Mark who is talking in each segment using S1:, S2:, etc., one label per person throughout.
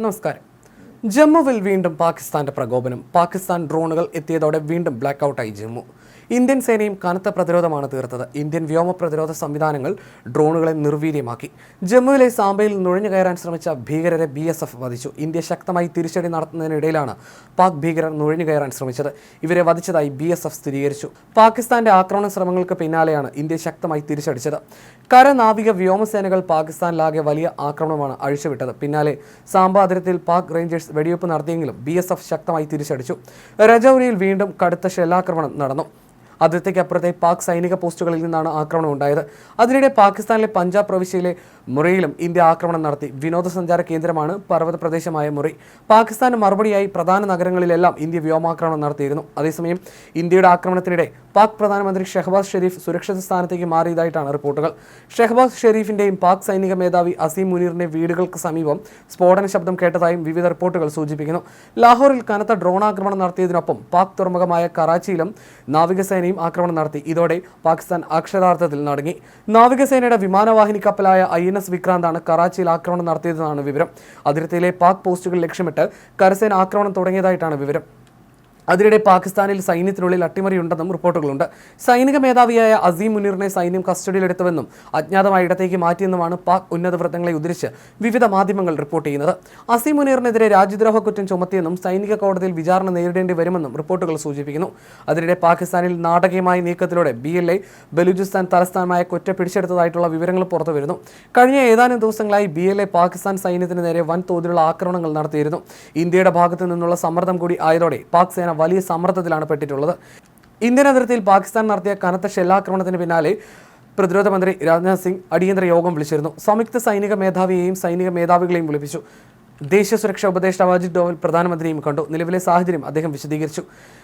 S1: നമസ്കാരം. ജമ്മുവിൽ വീണ്ടും പാകിസ്ഥാന്റെ പ്രകോപനം. പാകിസ്ഥാൻ ഡ്രോണുകൾ എത്തിയതോടെ വീണ്ടും ബ്ലാക്ക് ഔട്ടായി ജമ്മു. ഇന്ത്യൻ സേനയും കനത്ത പ്രതിരോധമാണ് തീർത്തത്. ഇന്ത്യൻ വ്യോമ പ്രതിരോധ സംവിധാനങ്ങൾ ഡ്രോണുകളെ നിർവീര്യമാക്കി. ജമ്മുവിലെ സാമ്പയിൽ നുഴഞ്ഞു കയറാൻ ശ്രമിച്ച ഭീകരരെ ബി എസ് എഫ് വധിച്ചു. ഇന്ത്യ ശക്തമായി തിരിച്ചടി നടത്തുന്നതിനിടയിലാണ് പാക് ഭീകരർ നുഴഞ്ഞു കയറാൻ ശ്രമിച്ചത്. ഇവരെ വധിച്ചതായി ബി എസ് എഫ് സ്ഥിരീകരിച്ചു. പാകിസ്ഥാന്റെ ആക്രമണ ശ്രമങ്ങൾക്ക് പിന്നാലെയാണ് ഇന്ത്യ ശക്തമായി തിരിച്ചടിച്ചത്. കര നാവിക വ്യോമസേനകൾ പാകിസ്ഥാനിലാകെ വലിയ ആക്രമണമാണ് അഴിച്ചുവിട്ടത്. പിന്നാലെ സാമ്പ അതിർത്തിയിൽ പാക് റേഞ്ചേഴ്സ് വെടിവെപ്പ് നടത്തിയെങ്കിലും ബി എസ് എഫ് ശക്തമായി തിരിച്ചടിച്ചു. രജൌരിയിൽ വീണ്ടും കടുത്ത ഷെല്ലാക്രമണം നടന്നു. അതിർത്തിക്കപ്പുറത്തെ പാക് സൈനിക പോസ്റ്റുകളിൽ നിന്നാണ് ആക്രമണം ഉണ്ടായത്. അതിനിടെ പാകിസ്ഥാനിലെ പഞ്ചാബ് പ്രവിശ്യയിലെ മുറിയിലും ഇന്ത്യ ആക്രമണം നടത്തി. വിനോദസഞ്ചാര കേന്ദ്രമാണ് പർവത പ്രദേശമായ മുറി. പാകിസ്ഥാന് മറുപടിയായി പ്രധാന നഗരങ്ങളിലെല്ലാം ഇന്ത്യ വ്യോമാക്രമണം നടത്തിയിരുന്നു. അതേസമയം ഇന്ത്യയുടെ ആക്രമണത്തിനിടെ പാക് പ്രധാനമന്ത്രി ഷെഹബാസ് ഷെരീഫ് സുരക്ഷിത സ്ഥാനത്തേക്ക് മാറിയതായിട്ടാണ് റിപ്പോർട്ടുകൾ. ഷെഹബാസ് ഷെരീഫിന്റെയും പാക് സൈനിക മേധാവി അസീം മുനീറിന്റെ വീടുകൾക്ക് സമീപം സ്ഫോടന ശബ്ദം കേട്ടതായും വിവിധ റിപ്പോർട്ടുകൾ സൂചിപ്പിക്കുന്നു. ലാഹോറിൽ കനത്ത ഡ്രോൺ ആക്രമണം നടത്തിയതിനൊപ്പം പാക് തുറമുഖമായ കറാച്ചിയിലും നാവികസേനയും ആക്രമണം നടത്തി. ഇതോടെ പാകിസ്ഥാൻ അക്ഷരാർത്ഥത്തിൽ നടങ്ങി. നാവികസേനയുടെ വിമാനവാഹിനി കപ്പലായ ഐ എൻ എസ് വിക്രാന്താണ് കറാച്ചിയിൽ ആക്രമണം നടത്തിയതെന്നാണ് വിവരം. അതിർത്തിയിലെ പാക് പോസ്റ്റുകൾ ലക്ഷ്യമിട്ട് കരസേന ആക്രമണം തുടങ്ങിയതായിട്ടാണ് വിവരം. അതിനിടെ പാകിസ്ഥാനിൽ സൈന്യത്തിനുള്ളിൽ അട്ടിമറിയുണ്ടെന്നും റിപ്പോർട്ടുകളുണ്ട്. സൈനിക മേധാവിയായ അസീം മുനീറിനെ സൈന്യം കസ്റ്റഡിയിലെടുത്തുവെന്നും അജ്ഞാതമായ ഇടത്തേക്ക് മാറ്റിയെന്നുമാണ് പാക് ഉന്നത വൃത്തങ്ങളെ ഉദ്ധരിച്ച് വിവിധ മാധ്യമങ്ങൾ റിപ്പോർട്ട് ചെയ്യുന്നത്. അസീം മുനീറിനെതിരെ രാജ്യദ്രോഹ കുറ്റം ചുമത്തിയെന്നും സൈനിക കോടതിയിൽ വിചാരണ നേരിടേണ്ടി വരുമെന്നും റിപ്പോർട്ടുകൾ സൂചിപ്പിക്കുന്നു. അതിനിടെ പാകിസ്ഥാനിൽ നാടകീയമായ നീക്കത്തിലൂടെ ബി എൽ എ ബലൂചിസ്ഥാൻ തലസ്ഥാനമായ കൊറ്റ പിടിച്ചെടുത്തതായിട്ടുള്ള വിവരങ്ങൾ പുറത്തുവരുന്നു കഴിഞ്ഞ ഏതാനും ദിവസങ്ങളായി ബി എൽ എ പാകിസ്ഥാൻ സൈന്യത്തിന് നേരെ വൻതോതിലുള്ള ആക്രമണങ്ങൾ നടത്തിയിരുന്നു. ഇന്ത്യയുടെ ഭാഗത്തു നിന്നുള്ള സമ്മർദ്ദം കൂടി ആയതോടെ പാക് സേന വലിയ സമ്മർദ്ദത്തിലാണ് പെട്ടിട്ടുള്ളത്. ഇന്ത്യൻ അതിർത്തിയിൽ പാകിസ്ഥാൻ നടത്തിയ കനത്ത ഷെല്ലാക്രമണത്തിന് പിന്നാലെ പ്രതിരോധ മന്ത്രി രാജ്നാഥ് സിംഗ് അടിയന്തര യോഗം വിളിച്ചിരുന്നു. സംയുക്ത സൈനിക മേധാവിയെയും സൈനിക മേധാവികളെയും വിളിപ്പിച്ചു. ദേശീയ സുരക്ഷാ ഉപദേഷ്ടാവ് അജിത് ഡോവൽ പ്രധാനമന്ത്രിയും കണ്ടു. നിലവിലെ സാഹചര്യം അദ്ദേഹം വിശദീകരിച്ചു.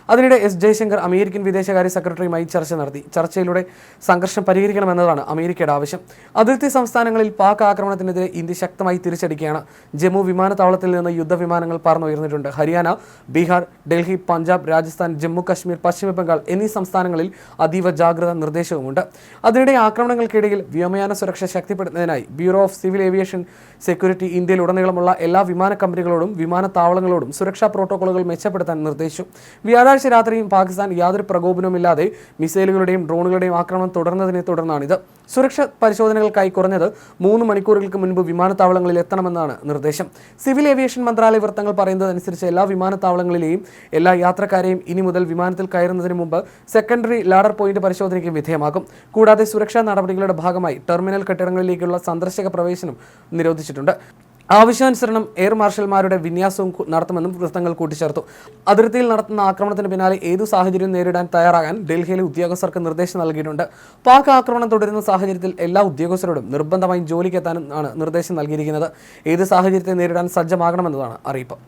S1: അതിനിടെ എസ് ജയശങ്കർ അമേരിക്കൻ വിദേശകാര്യ സെക്രട്ടറിയുമായി ചർച്ച നടത്തി. ചർച്ചയിലൂടെ സംഘർഷം പരിഹരിക്കണമെന്നതാണ് അമേരിക്കയുടെ ആവശ്യം. അതിർത്തി സംസ്ഥാനങ്ങളിൽ പാക് ആക്രമണത്തിനെതിരെ ഇന്ത്യ ശക്തമായി തിരിച്ചടിക്കുകയാണ്. ജമ്മു വിമാനത്താവളത്തിൽ നിന്ന് യുദ്ധവിമാനങ്ങൾ പറന്നുയർന്നിട്ടുണ്ട്. ഹരിയാന ബീഹാർ ഡൽഹി പഞ്ചാബ് രാജസ്ഥാൻ ജമ്മു കശ്മീർ പശ്ചിമ ബംഗാൾ എന്നീ സംസ്ഥാനങ്ങളിൽ അതീവ ജാഗ്രത നിർദ്ദേശവുമുണ്ട്. അതിനിടെ ആക്രമണങ്ങൾക്കിടയിൽ വ്യോമയാന സുരക്ഷ ശക്തിപ്പെടുത്തുന്നതിനായി bureau of civil aviation security ഇന്ത്യയിൽ ഇന്ത്യയിലുടനീളമുള്ള എല്ലാ വിമാന കമ്പനികളോടും വിമാനത്താവളങ്ങളോടും സുരക്ഷാ പ്രോട്ടോകോളുകൾ മെച്ചപ്പെടുത്താൻ നിർദ്ദേശിച്ചു. വ്യാഴാഴ്ച രാത്രിയും പാകിസ്ഥാൻ യാതൊരു പ്രകോപനവുമില്ലാതെ മിസൈലുകളുടെയും ഡ്രോണുകളുടെയും ആക്രമണം തുടർന്നതിനെ തുടർന്നാണിത്. സുരക്ഷാ പരിശോധനകൾക്കായി കുറഞ്ഞത് മൂന്ന് മണിക്കൂറുകൾക്ക് മുൻപ് വിമാനത്താവളങ്ങളിൽ എത്തണമെന്നാണ് നിർദ്ദേശം. സിവിൽ ഏവിയേഷൻ മന്ത്രാലയ വൃത്തങ്ങൾ പറയുന്നതനുസരിച്ച് എല്ലാ വിമാനത്താവളങ്ങളിലെയും എല്ലാ യാത്രക്കാരെയും ഇനി മുതൽ വിമാനത്തിൽ കയറുന്നതിന് മുമ്പ് സെക്കൻഡറി ലാഡർ പോയിന്റ് പരിശോധനയ്ക്ക് വിധേയമാകും. കൂടാതെ സുരക്ഷാ നടപടികളുടെ ഭാഗമായി ടെർമിനൽ കെട്ടിടങ്ങളിലേക്കുള്ള സന്ദർശക പ്രവേശനം നിരോധിച്ചിട്ടുണ്ട്. ആവശ്യാനുസരണം എയർ മാർഷൽമാരുടെ വിന്യാസവും നടത്തുമെന്നും വൃത്തങ്ങൾ കൂട്ടിച്ചേർത്തു. അതിർത്തിയിൽ നടത്തുന്ന ആക്രമണത്തിന് പിന്നാലെ ഏതു സാഹചര്യവും നേരിടാൻ തയ്യാറാകാൻ ഡൽഹിയിലെ ഉദ്യോഗസ്ഥർക്ക് നിർദ്ദേശം നൽകിയിട്ടുണ്ട്. പാക് ആക്രമണം തുടരുന്ന സാഹചര്യത്തിൽ എല്ലാ ഉദ്യോഗസ്ഥരോടും നിർബന്ധമായും ജോലിക്കെത്താനും ആണ് നിർദ്ദേശം നൽകിയിരിക്കുന്നത്. ഏത് സാഹചര്യത്തെ നേരിടാൻ സജ്ജമാകണമെന്നതാണ് അറിയിപ്പ്.